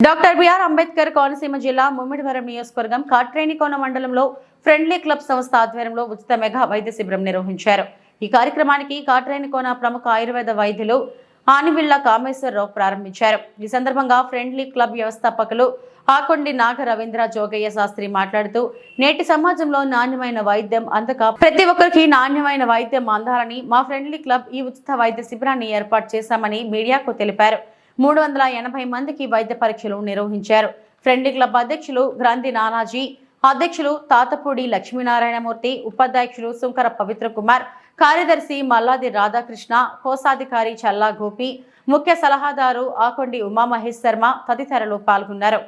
Doctor BR Ambedkar Konaseema జిల్లా ముమ్మిడివరం నియోజకవర్గం కాట్రేనికోన మండలంలో ఫ్రెండ్లీ క్లబ్ సంస్థ ఆధ్వర్యంలో ఉచిత మెగా వైద్య శిబిరం నిర్వహించారు. ఈ కార్యక్రమానికి కాట్రేనికోన ప్రముఖ ఆయుర్వేద వైద్యులు ఆనివిళ్ళ కామేశ్వరరావు ప్రారంభించారు. ఈ సందర్భంగా ఫ్రెండ్లీ క్లబ్ వ్యవస్థాపకులు ఆకొండి నాగ రవీంద్ర జోగయ్య శాస్త్రి మాట్లాడుతూ నేటి సమాజంలో నాణ్యమైన వైద్యం అందక ప్రతి ఒక్కరికి నాణ్యమైన వైద్యం అందాలని మా ఫ్రెండ్లీ క్లబ్ ఈ ఉచిత వైద్య శిబిరాన్ని ఏర్పాటు చేశామని మీడియాకు తెలిపారు. మూడు వందల ఎనభై మందికి వైద్య పరీక్షలు నిర్వహించారు. ఫ్రెండ్లీ క్లబ్ అధ్యక్షులు గ్రంథి నానాజీ అధ్యక్షులు తాతపూడి లక్ష్మీనారాయణమూర్తి ఉపాధ్యక్షులు సుంకర పవిత్ర కుమార్ కార్యదర్శి మల్లాది రాధాకృష్ణ కోశాధికారి చల్లా గోపి ముఖ్య సలహాదారు ఆకొండి ఉమామహేష్ శర్మ తదితరులు పాల్గొన్నారు.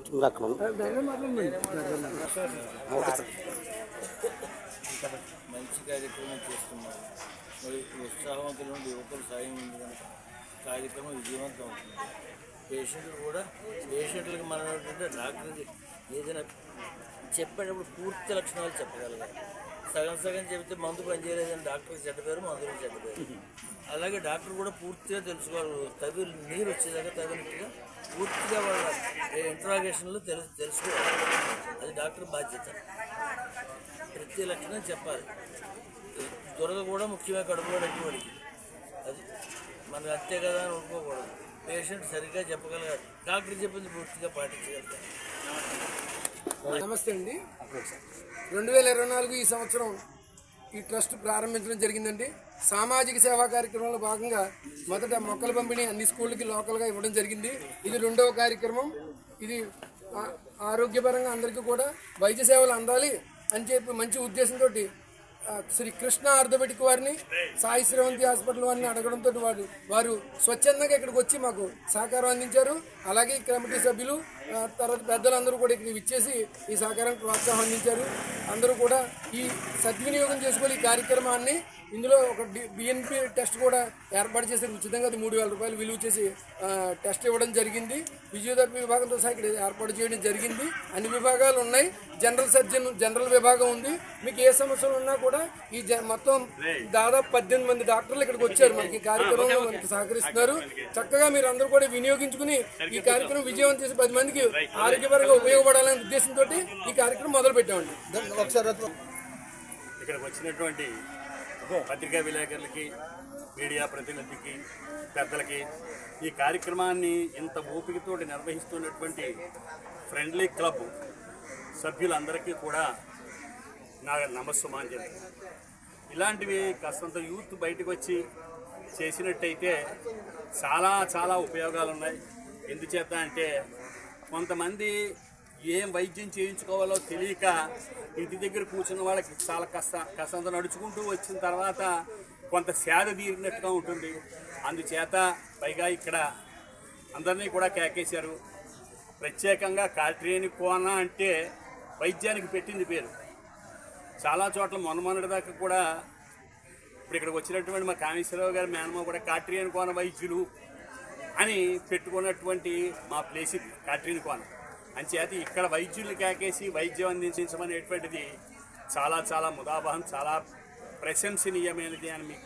కొంచెం అక్కడ ఓకే సార్ మంచి కార్యక్రమం చేస్తున్నారు మరి ఉత్సాహవంతులు యువకులు సాయం ఉంది కనుక కార్యక్రమం విజయవంతం అవుతుంది పేషెంట్లు కూడా పేషెంట్లకు మనం ఏంటంటే డాక్టర్కి ఏదైనా చెప్పేటప్పుడు పూర్తి లక్షణాలు చెప్పగలగాలి సగం సగం చెబితే మందు పనిచేయలేదని డాక్టర్కి చెడ్డ పేరు మందులకు చెడ్డ పేరు అలాగే డాక్టర్ కూడా పూర్తిగా తెలుసుకోవాలి. తవి నీరు వచ్చేదాకా తగినట్టుగా పూర్తిగా వాళ్ళ ఇంట్రాగేషన్లో తెలుసు తెలుసుకోవాలి. అది డాక్టర్ బాధ్యత. ప్రతి లక్షణం చెప్పాలి. దురద కూడా ముఖ్యమే కడుపులో నొప్పివాడికి అది మనకు అంతే కదా అని ఒప్పుకోకూడదు పేషెంట్ సరిగ్గా చెప్పగలగాలి. డాక్టర్ చెప్పింది పూర్తిగా పాటించగలుగుతారు నమస్తే అండి. రెండు వేల ఇరవై నాలుగు ఈ సంవత్సరం ఈ ట్రస్ట్ ప్రారంభించడం జరిగిందండి. సామాజిక సేవా కార్యక్రమంలో భాగంగా మొదట మొక్కల పంపిణీ అన్ని స్కూళ్ళకి లోకల్గా ఇవ్వడం జరిగింది. ఇది రెండవ కార్యక్రమం. ఇది ఆరోగ్యపరంగా అందరికీ కూడా వైద్య సేవలు అందాలి అని చెప్పి మంచి ఉద్దేశంతో శ్రీ కృష్ణ ఆర్థోపెడిక్ వారిని సాయి శ్రవంతి హాస్పిటల్ వారిని అడగడంతో వారు వారు స్వచ్ఛందంగా ఇక్కడికి వచ్చి మాకు సహకారం అందించారు. అలాగే కమిటీ సభ్యులు తర్వాత పెద్దలందరూ కూడా ఇక్కడికి ఇచ్చేసి ఈ సహకారానికి ప్రోత్సాహం అందించారు. అందరూ కూడా ఈ సద్వినియోగం చేసుకొని ఈ కార్యక్రమాన్ని ఇందులో ఒక బిఎన్పి టెస్ట్ కూడా ఏర్పాటు చేసి ఉచితంగా అది మూడు వేల రూపాయలు విలువ చేసి టెస్ట్ ఇవ్వడం జరిగింది. ఫిజియోథెరపీ విభాగంతో సహా ఇక్కడ ఏర్పాటు చేయడం జరిగింది. అన్ని విభాగాలు ఉన్నాయి. జనరల్ సర్జన్ జనరల్ విభాగం ఉంది. మీకు ఏ సమస్యలు ఉన్నా కూడా ఈ జ- మొత్తం దాదాపు పద్దెనిమిది మంది డాక్టర్లు ఇక్కడికి వచ్చారు మనకి ఈ కార్యక్రమంలో మనకి సహకరిస్తున్నారు. చక్కగా మీరు అందరూ కూడా వినియోగించుకుని ఈ కార్యక్రమం విజయవంతం చేసి పది మందికి ఆరోగ్యపరంగా ఉపయోగపడాలనే ఉద్దేశంతో ఈ కార్యక్రమం మొదలు పెట్టామండి. ఇక్కడికి వచ్చినటువంటి పత్రికా విలేకరులకి మీడియా ప్రతినిధికి పెద్దలకి ఈ కార్యక్రమాన్ని ఇంత ఓపికతో నిర్వహిస్తున్నటువంటి ఫ్రెండ్లీ క్లబ్ సభ్యులందరికీ కూడా నా చెప్పి ఇలాంటివి కాస్తంత యూత్ బయటకు వచ్చి చేసినట్టయితే చాలా చాలా ఉపయోగాలు ఉన్నాయి ఎందుచేత అంటే కొంతమంది ఏం వైద్యం చేయించుకోవాలో తెలియక ఇంటి దగ్గర కూర్చున్న వాళ్ళకి చాలా కష్ట కష్టంత నడుచుకుంటూ వచ్చిన తర్వాత కొంత సేద తీరినట్టుగా ఉంటుంది. అందుచేత పైగా ఇక్కడ అందరినీ కూడా కేకేశారు. ప్రత్యేకంగా కాట్రేని కోన అంటే వైద్యానికి పెట్టింది పేరు. చాలా చోట్ల మొన్న మొన్నటి దాకా కూడా ఇప్పుడు ఇక్కడికి వచ్చినటువంటి మా కామేశ్వరరావు గారి మేనమ్మ కూడా కాట్రియన్ కోన వైద్యులు అని పెట్టుకున్నటువంటి మా ప్లేస్ ఇది కాట్రియన్ కోన. అంచేత ఇక్కడ వైద్యుల్ని కాకేసి వైద్యం అందించమనేటువంటిది చాలా చాలా ముదాబహం చాలా ప్రశంసనీయమైనది అని మీకు